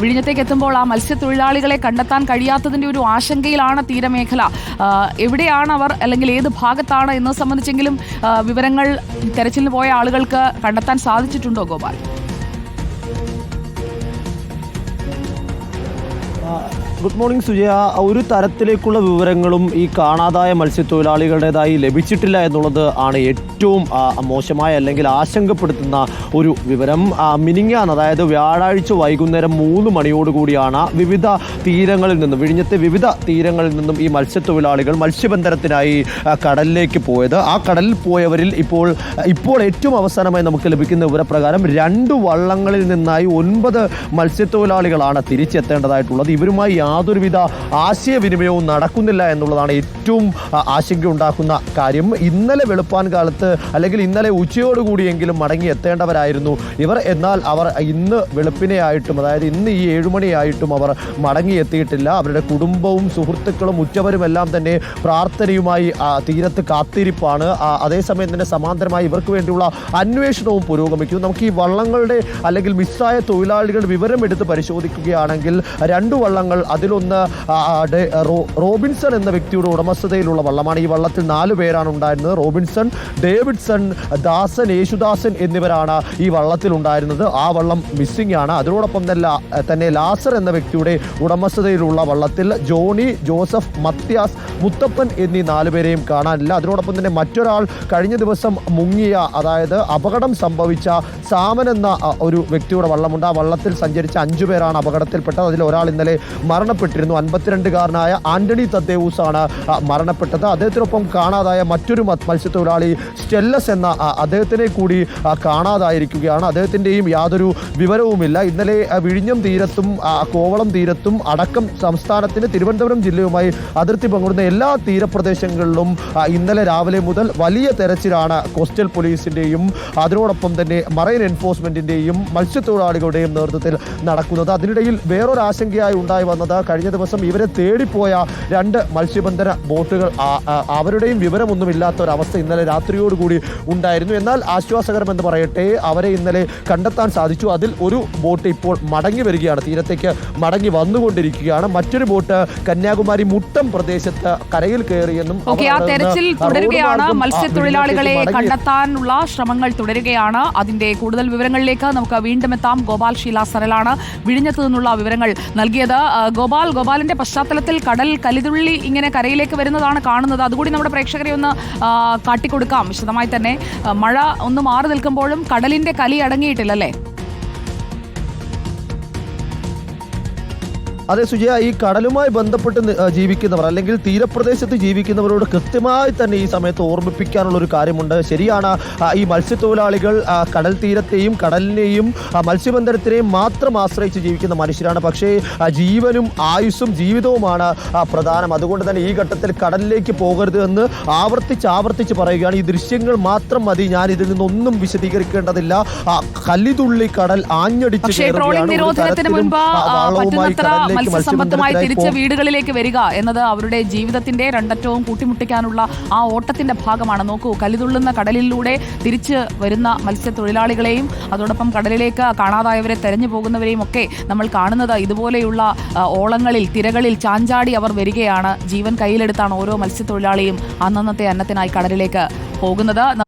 വിഴിഞ്ഞത്തേക്ക് എത്തുമ്പോൾ ആ മത്സ്യത്തൊഴിലാളികളെ കണ്ടെത്താൻ കഴിയാത്തതിന്റെ ഒരു ആശങ്കയിലാണ് തീരമേഖല. എവിടെയാണ് അവർ അല്ലെങ്കിൽ ഏത് ഭാഗത്താണ് എന്നത് സംബന്ധിച്ചെങ്കിലും വിവരങ്ങൾ തെരച്ചിലിന് പോയ ആളുകൾക്ക് കണ്ടെത്താൻ സാധിച്ചിട്ടുണ്ടോ ഗോപാൽ? Good morning Sujaya. ഒരു തരത്തിലേക്കുള്ള വിവരങ്ങളും ഈ കാണാതായ മത്സ്യത്തൊഴിലാളികളുടേതായി ലഭിച്ചിട്ടില്ല എന്നുള്ളത് ആണ് ഏറ്റവും മോശമായ അല്ലെങ്കിൽ ആശങ്കപ്പെടുത്തുന്ന ഒരു വിവരം. മിനിങ്ങാൻ അതായത് വ്യാഴാഴ്ച വൈകുന്നേരം മൂന്ന് മണിയോടുകൂടിയാണ് വിവിധ തീരങ്ങളിൽ നിന്നും വിഴിഞ്ഞത്തെ വിവിധ തീരങ്ങളിൽ നിന്നും ഈ മത്സ്യത്തൊഴിലാളികൾ മത്സ്യബന്ധനത്തിനായി കടലിലേക്ക് പോയത്. ആ കടലിൽ പോയവരിൽ ഇപ്പോൾ ഇപ്പോൾ ഏറ്റവും അവസാനമായി നമുക്ക് ലഭിക്കുന്ന വിവരപ്രകാരം രണ്ട് വള്ളങ്ങളിൽ നിന്നായി ഒൻപത് മത്സ്യത്തൊഴിലാളികളാണ് തിരിച്ചെത്തേണ്ടതായിട്ടുള്ളത്. ഇവരുമായി യാതൊരുവിധ ആശയവിനിമയവും നടക്കുന്നില്ല എന്നുള്ളതാണ് ഏറ്റവും ആശങ്ക ആശങ്കയുണ്ടാക്കുന്ന കാര്യം. ഇന്നലെ വെളുപ്പാൻ കാലത്ത് അല്ലെങ്കിൽ ഇന്നലെ ഉച്ചയോടുകൂടിയെങ്കിലും മടങ്ങി എത്തേണ്ടവരായിരുന്നു ഇവർ. എന്നാൽ അവർ ഇന്ന് വെളുപ്പിനെയായിട്ടും അതായത് ഇന്ന് ഈ ഏഴുമണിയായിട്ടും അവർ മടങ്ങി എത്തിയിട്ടില്ല. അവരുടെ കുടുംബവും സുഹൃത്തുക്കളും ഉച്ചവരുമെല്ലാം തന്നെ പ്രാർത്ഥനയുമായി തീരത്ത് കാത്തിരിപ്പാണ്. അതേസമയം തന്നെ സമാന്തരമായി ഇവർക്ക് വേണ്ടിയുള്ള അന്വേഷണവും പുരോഗമിക്കുന്നു. നമുക്ക് ഈ വള്ളങ്ങളുടെ അല്ലെങ്കിൽ മിസ്സായ തൊഴിലാളികളുടെ വിവരം എടുത്ത് പരിശോധിക്കുകയാണെങ്കിൽ രണ്ട് വള്ളങ്ങൾ അതിലൊന്ന് റോബിൻസൺ എന്ന വ്യക്തിയുടെ ഉടമസ്ഥതയിലുള്ള വള്ളമാണ്. ഈ വള്ളത്തിൽ നാല് പേരാണ് ഉണ്ടായിരുന്നത്. റോബിൻസൺ ഡേവിഡ്സൺ ദാസൻ യേശുദാസൻ എന്നിവരാണ് ഈ വള്ളത്തിൽ ഉണ്ടായിരുന്നത്. ആ വള്ളം മിസ്സിംഗ് ആണ്. അതിനോടൊപ്പം തന്നെ തന്നെ ലാസർ എന്ന വ്യക്തിയുടെ ഉടമസ്ഥതയിലുള്ള വള്ളത്തിൽ ജോണി ജോസഫ് മത്യാസ് മുത്തപ്പൻ എന്നീ നാല് പേരെയും കാണാനില്ല. അതിനോടൊപ്പം തന്നെ മറ്റൊരാൾ കഴിഞ്ഞ ദിവസം മുങ്ങിയ അതായത് അപകടം സംഭവിച്ച സാമൻ എന്ന ഒരു വ്യക്തിയുടെ വള്ളമുണ്ട്. ആ വള്ളത്തിൽ സഞ്ചരിച്ച അഞ്ചു പേരാണ് അപകടത്തിൽപ്പെട്ടത്. അതിൽ ഒരാൾ ഇന്നലെ മരണപ്പെട്ടിരുന്നു. അൻപത്തിരണ്ടുകാരനായ ആന്റണി തദ്ദേവൂസ് ആണ് മരണപ്പെട്ടത്. അദ്ദേഹത്തിനൊപ്പം കാണാതായ മറ്റൊരു മത്സ്യത്തൊഴിലാളി സ്റ്റെല്ലസ് എന്ന അദ്ദേഹത്തിനെ കൂടി കാണാതായിരിക്കുകയാണ്. അദ്ദേഹത്തിന്റെയും യാതൊരു വിവരവുമില്ല. ഇന്നലെ വിഴിഞ്ഞം തീരത്തും കോവളം തീരത്തും അടക്കം സംസ്ഥാനത്തിന് തിരുവനന്തപുരം ജില്ലയുമായി അതിർത്തി പങ്കിടുന്ന എല്ലാ തീരപ്രദേശങ്ങളിലും ഇന്നലെ രാവിലെ മുതൽ വലിയ തെരച്ചിലാണ് കോസ്റ്റൽ പോലീസിന്റെയും അതിനോടൊപ്പം തന്നെ മറൈൻ എൻഫോഴ്സ്മെന്റിന്റെയും മത്സ്യത്തൊഴിലാളികളുടെയും നേതൃത്വത്തിൽ നടക്കുന്നത്. അതിനിടയിൽ വേറൊരു ആശങ്കയായി ഉണ്ടായി വന്നത് കഴിഞ്ഞ ദിവസം ഇവരെ തേടിപ്പോയ രണ്ട് മത്സ്യബന്ധന ബോട്ടുകൾ അവരുടെയും വിവരമൊന്നുമില്ലാത്ത ഒരവസ്ഥ ഇന്നലെ രാത്രിയോടുകൂടി ഉണ്ടായിരുന്നു. എന്നാൽ ആശ്വാസകരമെന്ന് പറയട്ടെ അവരെ ഇന്നലെ കണ്ടെത്താൻ സാധിച്ചു. അതിൽ ഒരു ബോട്ട് ഇപ്പോൾ മടങ്ങി വരികയാണ്. തീരത്തേക്ക് മടങ്ങി വന്നുകൊണ്ടിരിക്കുകയാണ്. മറ്റൊരു ബോട്ട് കന്യാകുമാരി മുട്ടം പ്രദേശത്ത് കരയിൽ കയറിയെന്നും തെരച്ചിൽ തുടരുകയാണ്. മത്സ്യത്തൊഴിലാളികളെ കണ്ടെത്താനുള്ള ശ്രമങ്ങൾ തുടരുകയാണ്. അതിന്റെ കൂടുതൽ വിവരങ്ങളിലേക്ക് നമുക്ക് വീണ്ടും എത്താം. ഗോപാൽ ഷീല സരലാണ് വിഴിഞ്ഞത്ത് നിന്നുള്ള വിവരങ്ങൾ നൽകിയത്. ആ, ഗോപാൽ ഗോപാലിന്റെ പശ്ചാത്തലത്തിൽ കടൽ കലിതുള്ളി ഇങ്ങനെ കരയിലേക്ക് വരുന്നതാണ് കാണുന്നത്. അതുകൂടി നമ്മുടെ പ്രേക്ഷകരെ ഒന്ന് കാട്ടിക്കൊടുക്കാം. വിശദമായി തന്നെ മഴ ഒന്ന് മാറി നിൽക്കുമ്പോഴും കടലിന്റെ കലി അടങ്ങിയിട്ടില്ലല്ലേ? അതെ സുജയ ഈ കടലുമായി ബന്ധപ്പെട്ട് ജീവിക്കുന്നവർ അല്ലെങ്കിൽ തീരപ്രദേശത്ത് ജീവിക്കുന്നവരോട് കൃത്യമായി തന്നെ ഈ സമയത്ത് ഓർമ്മിപ്പിക്കാനുള്ള ഒരു കാര്യമുണ്ട്. ശരിയാണ് ഈ മത്സ്യത്തൊഴിലാളികൾ കടൽ തീരത്തെയും കടലിനെയും മത്സ്യബന്ധനത്തിനെയും മാത്രം ആശ്രയിച്ച് ജീവിക്കുന്ന മനുഷ്യരാണ്. പക്ഷേ ജീവനും ആയുസ്സും ജീവിതവുമാണ് പ്രധാനം. അതുകൊണ്ട് തന്നെ ഈ ഘട്ടത്തിൽ കടലിലേക്ക് പോകരുത് എന്ന് ആവർത്തിച്ച് ആവർത്തിച്ച് പറയുകയാണ്. ഈ ദൃശ്യങ്ങൾ മാത്രം മതി. ഞാൻ ഇതിൽ നിന്നൊന്നും വിശദീകരിക്കേണ്ടതില്ല. കല്ലിതുള്ളി കടൽ ആഞ്ഞടിച്ച് കയറുകയാണ്. മത്സ്യസമ്പത്തുമായി തിരിച്ച് വീടുകളിലേക്ക് വരിക എന്നത് അവരുടെ ജീവിതത്തിന്റെ രണ്ടറ്റവും കൂട്ടിമുട്ടിക്കാനുള്ള ആ ഓട്ടത്തിന്റെ ഭാഗമാണ്. നോക്കൂ കലിതുള്ളുന്ന കടലിലൂടെ തിരിച്ച് വരുന്ന മത്സ്യത്തൊഴിലാളികളെയും അതോടൊപ്പം കടലിലേക്ക് കാണാതായവരെ തെരഞ്ഞു പോകുന്നവരെയും ഒക്കെ നമ്മൾ കാണുന്നത് ഇതുപോലെയുള്ള ഓളങ്ങളിൽ തിരകളിൽ ചാഞ്ചാടി അവർ വരികയാണ്. ജീവൻ കയ്യിലെടുത്താണ് ഓരോ മത്സ്യത്തൊഴിലാളിയും അന്നന്നത്തെ അന്നത്തിനായി കടലിലേക്ക് പോകുന്നത്.